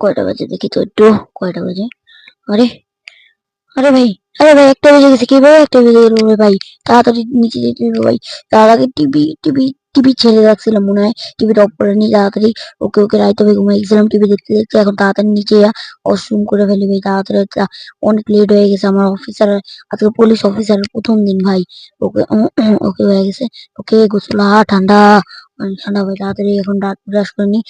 কয়টা বাজে দেখি তো একটু, কয়টা বাজে? আরে আরে ভাই আরে ভাই, একটা বেজে গেছে কীভাবে একটা বেজে গেল রে ভাই। তাড়াতাড়ি নিচে যেতে হবে ভাই। তার আগে টিভি টিভি টিভি ছেড়ে রাখছিলাম মনে হয়। টিভি টপ করে নিয়ে তাড়াতাড়ি ওকে ওকে রাইতে হবে ঘুমিয়ে গেছিলাম। টিভি দেখতে দেখতে এখন তাড়াতাড়ি নিচে অসুম করে ফেলি ভাই, তাড়াতাড়ি অনেক লেট হয়ে গেছে আমার অফিসার আজকে পুলিশ অফিসারের প্রথম দিন ভাই। ওকে ওকে হয়ে গেছে। ওকে গোসল ঠান্ডা। ঠান্ডা ভাই তাড়াতাড়ি এখন দাঁত ব্রাশ করে নি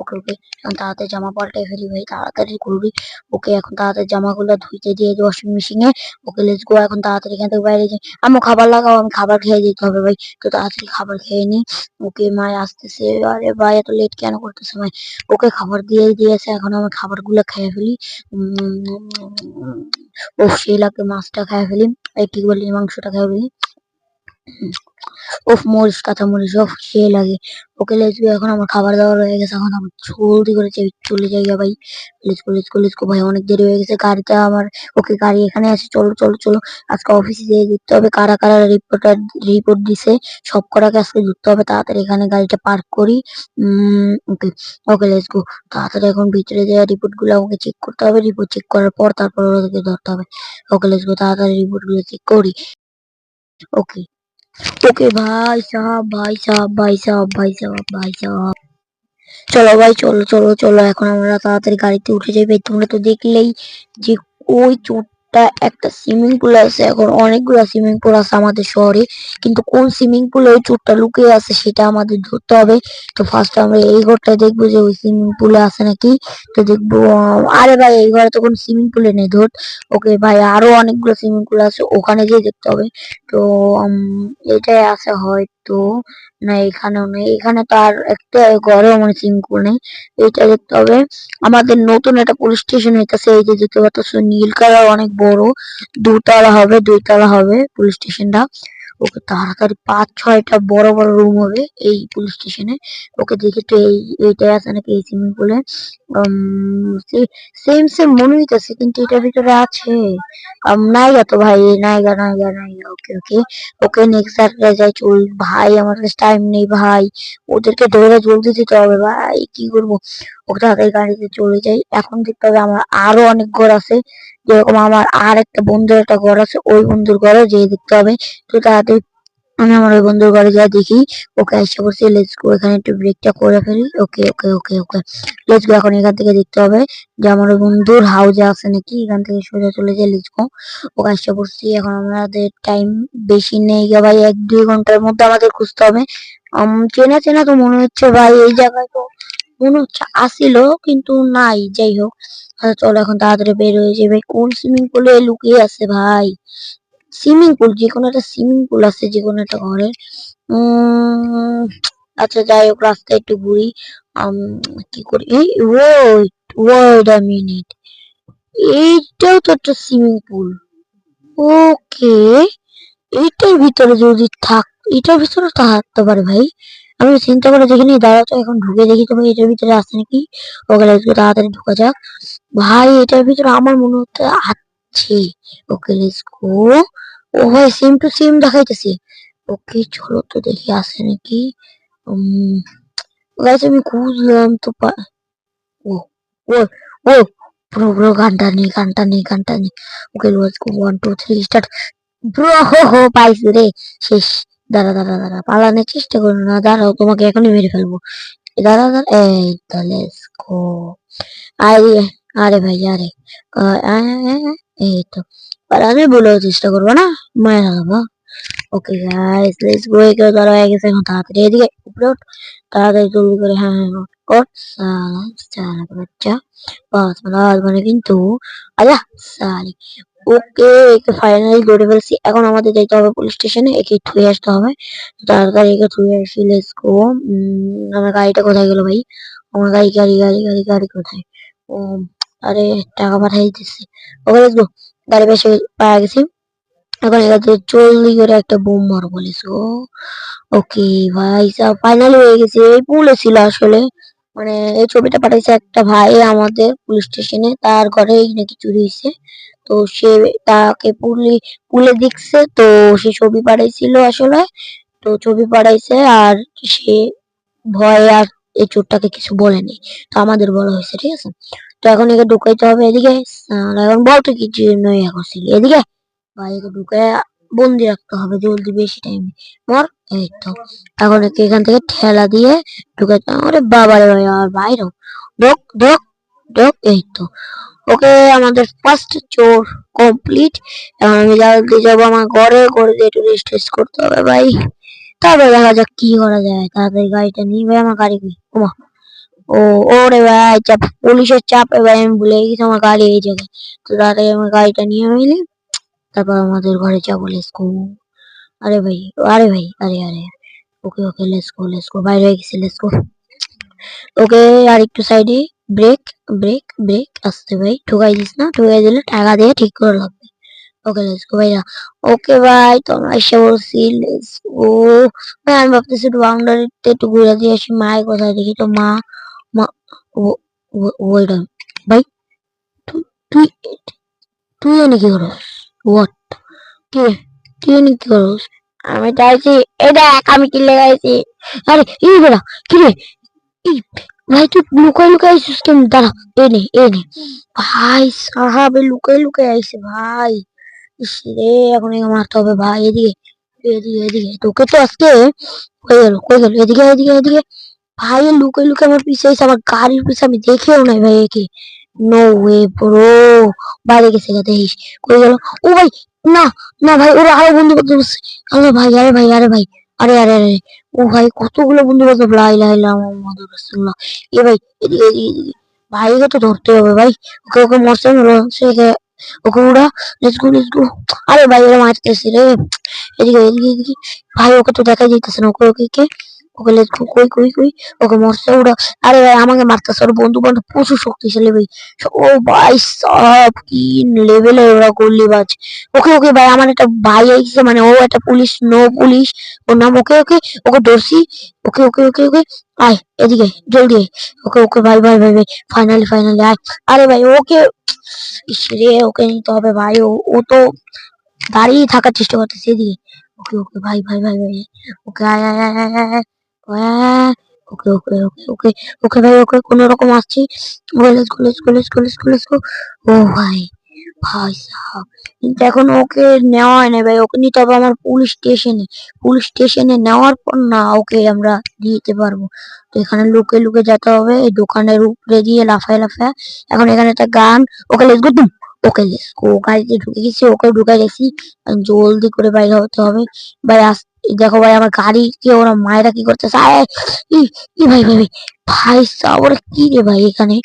ওকে ওকে তাড়াতাড়ি জামা পাল্টাই ফেলি ভাই তাড়াতাড়ি করবি ওকে এখন তাড়াতাড়ি জামাগুলো ধুইতে দিয়ে ওয়াশিং মেশিনে ওকে লেটস গো এখন তাড়াতাড়ি এখান থেকে বাইরে যাই আম্মু খাবার লাগাও আমি খাবার খেয়ে যেতে হবে ভাই তো তাড়াতাড়ি খাবার খেয়ে নি ওকে মায় আসতেছে আরে ভাই এত লেট কেন করতেছে ভাই ওকে খাবার দিয়ে দিয়েছে এখন আমি খাবারগুলো খেয়ে ফেলি ও সেই লাগে মাছটা খেয়ে ফেলি এই কি বলি মাংসটা খেয়ে ফেলি উফ, মরিচ কাঁচা মরিচ উফ সে লাগে। ওকে গো এখন আমার খাবার দাবার হয়ে গেছে। এখন আমার জলদি করে চলে যাই ভাই। গো লেটস গো ভাই, অনেক দেরি হয়ে গেছে। গাড়িটা আমার, ওকে গাড়ি এখানে আছে। চলো চলো চলো। আজকে অফিসে যেয়ে দেখতে হবে কারা কারা রিপোর্টার রিপোর্ট দিছে। সব কটাকে আজকে ধরতে হবে। তাড়াতাড়ি এখানে গাড়িটা পার্ক করি। Okay okay let's go. তাড়াতাড়ি এখন ভিতরে যাওয়া রিপোর্টগুলো আমাকে চেক করতে হবে। রিপোর্ট চেক করার পর তারপর ওদেরকে ধরতে হবে। ওকে লেটস গো, তাড়াতাড়ি রিপোর্টগুলো চেক করি। ওকে। ওকে ভাই সাহাব ভাই সাহাব ভাই সাহাব ভাই সাহাব ভাই সাহাব। চলো ভাই, চলো চলো চলো, এখন আমরা তাড়াতাড়ি গাড়িতে উঠে যাই। তোমরা তো দেখলেই যে ওই চোরটা একটা সুইমিং পুল আছে, এখন অনেকগুলো সুইমিং পুল আছে আমাদের শহরে। কিন্তু কোন সুইমিং পুলে ওই চোরটা লুকিয়ে আছে সেটা আমাদের ধরতে হবে। তো ফার্স্ট আমরা এই ঘরটায় দেখব যে ওই সুইমিং পুলে আছে নাকি। তো দেখব, আরে ভাই, এই ঘরে তো কোনো সুইমিং পুলে নেই, ধর। ওকে, ভাই, আরও অনেকগুলো সুইমিং পুল আছে, ওখানে গিয়ে দেখতে হবে। তো এটাই আছে হয়তো না, এখানেও নেই। এখানে তো আর একটা ঘরেও মানে পুল নেই। এটা দেখতে হবে। আমাদের নতুন একটা পুলিশ স্টেশন হইতেছে, এই যে দেখতে পাচ্ছ নীল কালার অনেক বড়। দুতলা হবে, দুইতলা হবে পুলিশ স্টেশনটা। ওকে তাড়াতাড়ি পাঁচ, ছয়টা বড় বড় রুম হবে এই পুলিশ স্টেশনে। ওকে দেখে তো এই, এইটাই আছে নাকি এই সুইমিং পুলে সেম সেম মনে হইতেছে কিন্তু এটার ভিতরে আছে। নাইগা তো ভাই নাইগা নাইগা নাইগা ওকে ওকে ওকে নেক্সট জায়গায় যাই চল, ভাই, আমার কাছে টাইম নেই, ভাই। ওদেরকে ধরে জলদি দিতে হবে, ভাই, কি করব? ওকে তাড়াতাড়ি গাড়িতে চলে যাই। এখন দেখতে হবে আমার আরও অনেক ঘর আছে। যেরকম আমার আর একটা বন্ধুর একটা ঘর আছে, ওই বন্ধুর ঘরে যেয়ে দেখতে হবে। তো তাড়াতাড়ি আমি আমার ওই বন্ধুর ঘরে যা দেখি। ওকে এসে করছি লেটস গো এখানে একটু ব্রেকটা করে ফেলি। ওকে ওকে ওকে ওকে। লেটস গো এখন এখান থেকে দেখতে হবে যে আমার ওই বন্ধুর হাউজে আছে নাকি। এখান থেকে সোজা চলে যায় লেটস গো ওকে এসে পড়ছি এখন আমাদের টাইম বেশি নেই ভাই, এক, দুই ঘণ্টার মধ্যে আমাদের খুঁজতে হবে। চেনা চেনা তো মনে হচ্ছে ভাই, এই জায়গায় তো মনে হচ্ছে আসিল, কিন্তু নাই, যাই হোক। আচ্ছা চলো, এখন তাড়াতাড়ি বের হয়ে যাবে কোন সুইমিং পুলে লুকিয়ে আছে ভাই? সুইমিং পুল যে কোনো একটা সুইমিং পুল আছে যে কোনো একটা ঘরের আচ্ছা যাই হোক, রাস্তায় একটু ঘুরি। কি করি? এই ওয়েট ওয়েট আ মিনিট এইটাও তো একটা সুইমিং পুল ওকে এটার ভিতরে যদি থাক এটার ভিতরে থাকতে পারে ভাই। আমি চিন্তা করে দেখিনি দাঁড়াও তো এখন ঢুকে দেখি, তো এটার ভিতরে আছে নাকি? ওকে তাড়াতাড়ি ঢোকা যাক। ভাই, এটার ভিতরে আমার মনে হচ্ছে আছে ওকে লেটস গো ও ভাই সেম টু সেম দেখাইতেছে। ওকে, চলো তো দেখি আসে নাকি। গাইস আমি খুঁজলাম তো ও ও ও, ব্রো ব্রো, গানটা নেই গানটা নেই গানটা নেই okay let's go one two three start bro, হো হো, পাইছি রে। শেষ। দাঁড়া দাঁড়া দাঁড়া, পালানোর চেষ্টা করো না। দাঁড়াও, তোমাকে এখনই মেরে ফেলব। দাঁড়া দাঁড়া, এই তো লেটস গো আরে আরে ভাই আরে। এই তো পালানোর বলেও চেষ্টা করব না মায়ের Halba okay guys let's go একে দাঁড়া হয়ে গেছে তাড়াতাড়ি এদিকে উপরে ওঠ। তাড়াতাড়ি জলদি করে হ্যাঁ হ্যাঁ ওঠ, ওঠ সালা সালা বাচ্চা। বাস মানে মানে কিন্তু আয়া সালি। ওকে একে ফাইনালি ধরে ফেলছি। এখন আমাদের যেতে হবে পুলিশ স্টেশনে একে থুয়ে আসতে হবে। তাড়াতাড়ি একে থুয়ে আসি লেটস গো আমার গাড়িটা কোথায় গেল ভাই? আমার গাড়ি গাড়ি গাড়ি গাড়ি গাড়ি কোথায়? ও আরে, টাকা পাঠাই দিতেছি ওকে গো গাড়ি বেশি পাওয়া গেছি। এখন এখানে জলদি করে একটা বোম মারবো লেটস গো ওকে, ভাই সব ফাইনালি হয়ে গেছে। এই পুলে ছিল আসলে। মানে এই ছবিটা পাঠাইছে একটা ভাই আমাদের পুলিশ স্টেশনে তার ঘরে নাকি চুরি হয়েছে তো সে তাকে পুলি, পুলে দেখছে। তো সে ছবি পাঠাইছিল আসলে। তো ছবি পাঠাইছে আর সে ভয়ে আর এই চোরটাকে কিছু বলেনি। তো আমাদের বলা হয়েছে, ঠিক আছে? তো এখন একে ঢুকাইতে হবে এদিকে এখন বল তুই কি জন্য ইয়া করছিলি এদিকে? ভাই, একে বন্দি রাখতে হবে, জলদি বেশি টাইম মর, এই তো। এখন একে এখান থেকে ঠেলা দিয়ে ঢুকাইতে আরে বাবা রে আর বাইরেও ঢোক ঢোক ঢোক, এই তো। ওকে, আমাদের ফার্স্ট চোর কমপ্লিট এখন আমি জলদি যাব আমার ঘরে ঘরে দিয়ে একটু রেস্ট করতে হবে ভাই। তারপরে দেখা যাক কি করা যায়। তাড়াতাড়ি গাড়িটা নিয়ে ভাই, আমার গাড়ি ওমা। ও, ওরে ভাই, চাপ, পুলিশের চাপে ভাই আমি ভুলে গেছি, আমার গাড়ি এই জায়গায়। তো তাড়াতাড়ি আমার গাড়িটা নিয়ে নিলে তারপর আমাদের ঘরে যাব লেটস গো আরে ভাই আরে ভাই, আরে আরে, ওকে ওকে গো লেটস বাইরে হয়ে গেছি লেটস গো ওকে আর একটু সাইডে ব্রেক ব্রেক ব্রেক আসতে ভাই, ঠুকাই দিস না, ঠুকাই দিলে টাকা দিয়ে ঠিক করে লাগবে ওকে লেটস গো ভাইয়া। ওকে, ভাই, তোমরা এসে বলছি লেটস গো ভাই, আমি ভাবতেছি একটু বাউন্ডারিতে একটু ঘুরে দিয়ে আসি, মায়ের কোথায় দেখি তো মা মা ওয়েট ভাই তুই তুই এনে কি করস হোয়াট কে তুই এনে কি করস আমি চাইছি এই দেখ আমি কি লেগাইছি আরে এই বেড়া কি রে এই ভাই তুই লুকাই লুকাই আইসিস কেন? দাঁড়া এ নে এ নে। ভাই সাহাবে লুকাই লুকাই আইসে ভাই। ইস রে এখন একে মারতে হবে ভাই এদিকে এদিকে এদিকে। তোকে তো আজকে কই গেল কই গেল? এদিকে এদিকে এদিকে। ভাই লুকে লুকাই আমার পিছে আইসে আমার গাড়ির পিছে আমি দেখেও নাই ভাই একে। নো ওয়ে ব্রো বাইরে গেছে গা, দেখিস। কই গেল? ও ভাই, না না ভাই, ওরা আরও বন্ধু বান্ধব আছে। আরে ভাই আরে ভাই আরে ভাই, আরে আরে আরে। ও ভাই, কতগুলো বন্ধু বান্ধব? লাই লাই রাসূলুল্লাহ। এ ভাই, এদিকে এদিকে ভাইকে তো ধরতে হবে ভাই। ওকে ওকে মরছে সে ওকে উড়া লেটস গো লেটস গো আরে ভাই ওরা মারতেছে রে। এদিকে এদিকে এদিকে। ভাই, ওকে তো দেখাই যাইতেছে না, ওকে ওকে, কে? ওকে লেজ কই কই কই? ওকে মরছে ওরা আরে ভাই, আমাকে মারতেছে। ওর বন্ধু বান্ধব প্রচুর শক্তিশালী ভাই। ও ভাই, সব কি লেভেলে ওরা করলি বাজ ওকে ওকে ভাই, আমার একটা ভাই আইছে মানে ও একটা পুলিশ নো পুলিশ ওর নাম ওকে ওকে ওকে দর্শি ওকে ওকে ওকে ওকে। আয়, এদিকে, জলদি ওকে ওকে, ভাই ভাই ভাই ভাই ফাইনালি ফাইনালি আয়। আরে ভাই, ওকে রে, ওকে নিতে হবে ভাই। ও তো দাঁড়িয়ে থাকার চেষ্টা করতেছে, এদিকে। ওকে ওকে, ভাই ভাই ভাই ভাই ওকে আয় আয় আয় আয়। ওকে ওকে ওকে ওকে ওকে ভাই, ওকে কোনো রকম আসছি। Okay let's go let's go let's go let's go let's go ও ভাই ভাই সাহাব। কিন্তু এখন ওকে নেওয়া হয় ভাই, ওকে নিতে হবে আমার পুলিশ স্টেশনে। পুলিশ স্টেশনে নেওয়ার পর না ওকে আমরা দিতে পারব। তো এখানে লুকে লুকে যেতে হবে, এই দোকানের উপরে দিয়ে লাফায় লাফায়। এখন এখানে একটা গান, ওকে লেস গো তুম ওকে লেটস গো। গাড়িতে ঢুকে গেছি, ওকে ঢুকে গেছি জলদি করে বাইরে হতে হবে। ভাই আস দেখো ভাই, আমার গাড়ি কে ওরা মায়েরা কি করতেছে? ই ভাই ভাই ভাই ওরা কি রে ভাই এখানে?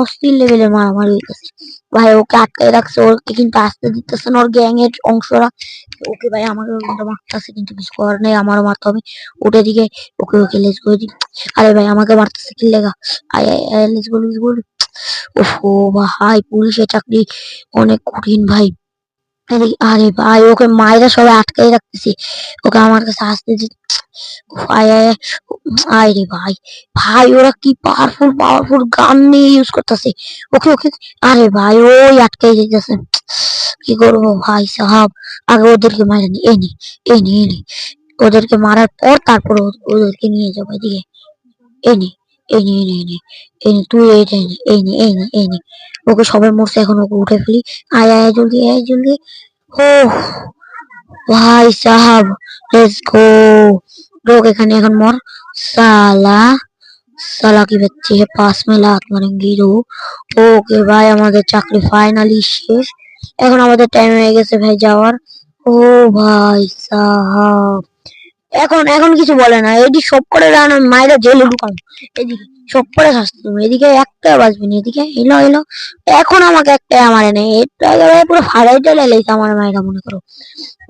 অস্থির লেভেলের মারামারি হইতেছে। ভাই, ওকে আটকায় রাখছে ওকে কিন্তু আসতে দিতেছে না, ওর গ্যাং এর অংশরা। ওকে ভাই, আমাকে মারতেছে, কিন্তু কিছু করার নেই, আমারও মারতে হবে। ওটা দিকে, ওকে ওকে লেটস গো আরে ভাই, আমাকে মারতেছে কি লেগা। আয় লেটস গো লেটস গো ওহো ভাই, পুলিশের চাকরি অনেক কঠিন ভাই। আরে ভাই, ওকে মায়েরা সবাই আটকাই রাখতেছে। ওকে আমার কাছে আসতে রে ভাই। ভাই, ওরা কি পাওয়ারফুল পাওয়ারফুল গান নিয়ে ইউজ করতেছে? ওকে ওকে। আরে ভাই, ওই আটকাই যাইতেছে কি করব ভাই সাহাব? আগে ওদেরকে মারা নি। এই নি এই নি ওদেরকে মারার পর তারপর ওদেরকে নিয়ে যাব এদিকে। এই নি। এই নিয়ে এই নে, এই তুই এইটা নে, এই নে এই নে, এই ওকে সবাই মরছে, এখন ওকে উঠে ফেলি। আয় আয়, জলদি আয়, জলদি। হো ভাই সাহাব লেটস গো লোক এখানে এখন মর। সালা সালা কি বাচ্চি, হে পাস মে লাত মারেঙ্গি রো ওকে ভাই, আমাদের চাকরি ফাইনালি শেষ। এখন আমাদের টাইম হয়ে গেছে ভাই, যাওয়ার। ও ভাই সাহাব। এখন এখন কিছু বলে না। এটি সব করে মায়েরা জেলে ঢুকানো। এদিকে সব করে শাস্তি দেবো। এদিকে একটা বাজবে না, এদিকে এলো এলো। এখন আমাকে একটা আমারে নেই। এটা পুরো ফাড়াই টেলে লেগেছে আমার মায়েরা, মনে করো।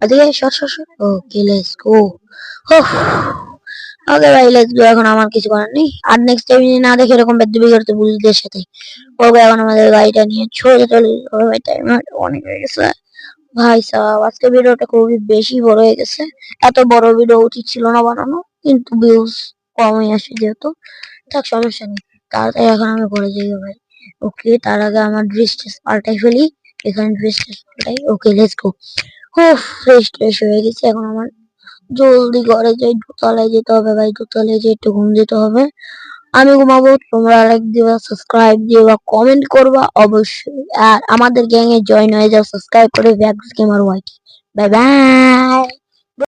ওদিকে সর সর সর। ওকে লেটস গো ওকে ভাই লেস গো এখন আমার কিছু করার নেই। আর নেক্সট টাইম না দেখে এরকম বেদবি করতে বুঝদের সাথে। ওকে, এখন আমাদের গাড়িটা নিয়ে ছড়ে চলে যেতে ভাই টাইম অনেক হয়ে গেছে। ভাই সাহেব আজকে ভিডিওটা খুবই বেশি বড় হয়ে গেছে। এত বড় ভিডিও উচিত ছিল না বানানো, কিন্তু ভিউজ কমই আসে যেহেতু থাক সমস্যা নেই। তাড়াতাড়ি এখন আমি ঘরে যাই ভাই। ওকে, তার আগে আমার ড্রেস ট্রেস পাল্টাই ফেলি। এখানে ড্রেস ট্রেস পাল্টাই, ওকে লেটস গো ফ্রেশ ট্রেশ হয়ে গেছে। এখন আমার জলদি ঘরে যাই, দোতলায় যেতে হবে ভাই, দোতলায় যেয়ে একটু ঘুম দিতে হবে। আমি ঘুমাবো, তোমরা লাইক দিবা সাবস্ক্রাইব দিবা কমেন্ট করবা অবশ্যই। আর আমাদের গ্যাং এ জয়েন হয়ে যাও সাবস্ক্রাইব করে back gamer YT bye bye